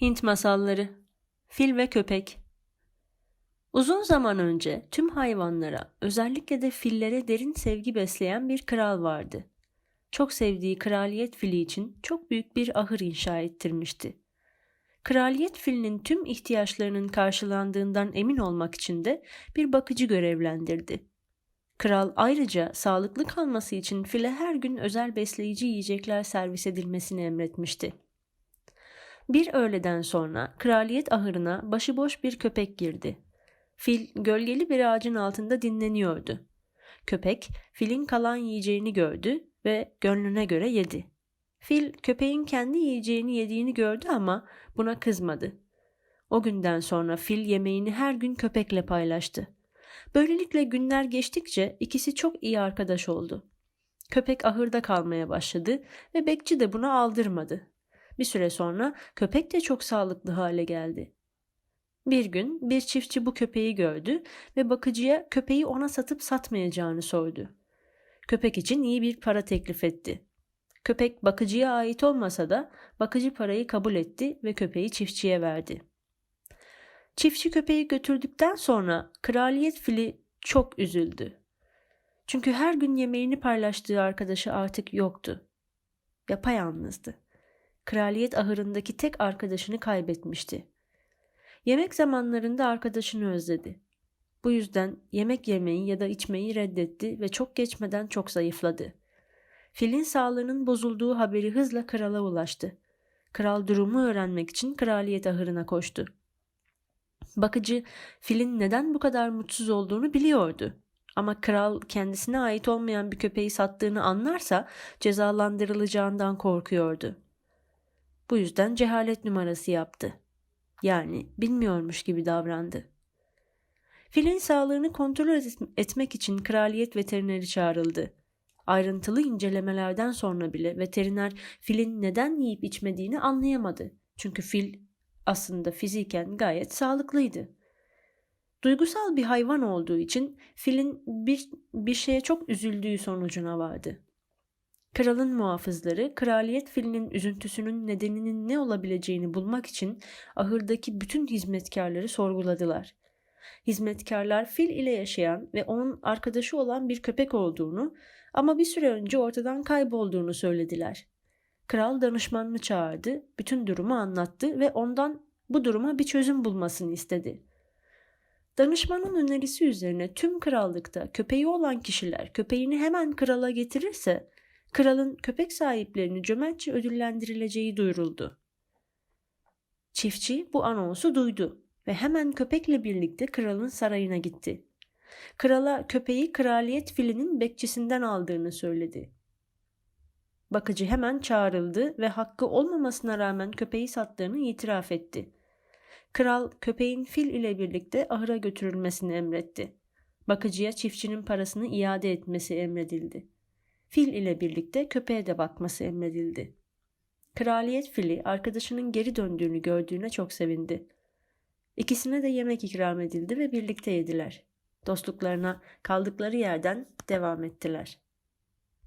Hint masalları Fil ve köpek Uzun zaman önce tüm hayvanlara, özellikle de fillere derin sevgi besleyen bir kral vardı. Çok sevdiği kraliyet fili için çok büyük bir ahır inşa ettirmişti. Kraliyet filinin tüm ihtiyaçlarının karşılandığından emin olmak için de bir bakıcı görevlendirdi. Kral ayrıca sağlıklı kalması için file her gün özel besleyici yiyecekler servis edilmesini emretmişti. Bir öğleden sonra kraliyet ahırına başıboş bir köpek girdi. Fil gölgeli bir ağacın altında dinleniyordu. Köpek filin kalan yiyeceğini gördü ve gönlüne göre yedi. Fil köpeğin kendi yiyeceğini yediğini gördü ama buna kızmadı. O günden sonra fil yemeğini her gün köpekle paylaştı. Böylelikle günler geçtikçe ikisi çok iyi arkadaş oldu. Köpek ahırda kalmaya başladı ve bekçi de buna aldırmadı. Bir süre sonra köpek de çok sağlıklı hale geldi. Bir gün bir çiftçi bu köpeği gördü ve bakıcıya köpeği ona satıp satmayacağını sordu. Köpek için iyi bir para teklif etti. Köpek bakıcıya ait olmasa da bakıcı parayı kabul etti ve köpeği çiftçiye verdi. Çiftçi köpeği götürdükten sonra kraliyet fili çok üzüldü. Çünkü her gün yemeğini paylaştığı arkadaşı artık yoktu. Yapayalnızdı. Kraliyet ahırındaki tek arkadaşını kaybetmişti. Yemek zamanlarında arkadaşını özledi. Bu yüzden yemek yemeyi ya da içmeyi reddetti ve çok geçmeden çok zayıfladı. Filin sağlığının bozulduğu haberi hızla krala ulaştı. Kral durumu öğrenmek için kraliyet ahırına koştu. Bakıcı filin neden bu kadar mutsuz olduğunu biliyordu. Ama kral kendisine ait olmayan bir köpeği sattığını anlarsa cezalandırılacağından korkuyordu. Bu yüzden cehalet numarası yaptı. Yani bilmiyormuş gibi davrandı. Filin sağlığını kontrol etmek için kraliyet veterineri çağrıldı. Ayrıntılı incelemelerden sonra bile veteriner filin neden yiyip içmediğini anlayamadı. Çünkü fil aslında fiziken gayet sağlıklıydı. Duygusal bir hayvan olduğu için filin bir, bir şeye çok üzüldüğü sonucuna vardı. Kralın muhafızları kraliyet filinin üzüntüsünün nedeninin ne olabileceğini bulmak için ahırdaki bütün hizmetkarları sorguladılar. Hizmetkarlar fil ile yaşayan ve onun arkadaşı olan bir köpek olduğunu ama bir süre önce ortadan kaybolduğunu söylediler. Kral danışmanını çağırdı, bütün durumu anlattı ve ondan bu duruma bir çözüm bulmasını istedi. Danışmanın önerisi üzerine tüm krallıkta köpeği olan kişiler köpeğini hemen krala getirirse kralın köpek sahiplerini cömertçe ödüllendirileceği duyuruldu. Çiftçi bu anonsu duydu ve hemen köpekle birlikte kralın sarayına gitti. Krala köpeği kraliyet filinin bekçisinden aldığını söyledi. Bakıcı hemen çağrıldı ve hakkı olmamasına rağmen köpeği sattığını itiraf etti. Kral köpeğin fil ile birlikte ahıra götürülmesini emretti. Bakıcıya çiftçinin parasını iade etmesi emredildi. Fil ile birlikte köpeğe de bakması emredildi. Kraliyet fili arkadaşının geri döndüğünü gördüğüne çok sevindi. İkisine de yemek ikram edildi ve birlikte yediler. Dostluklarına kaldıkları yerden devam ettiler.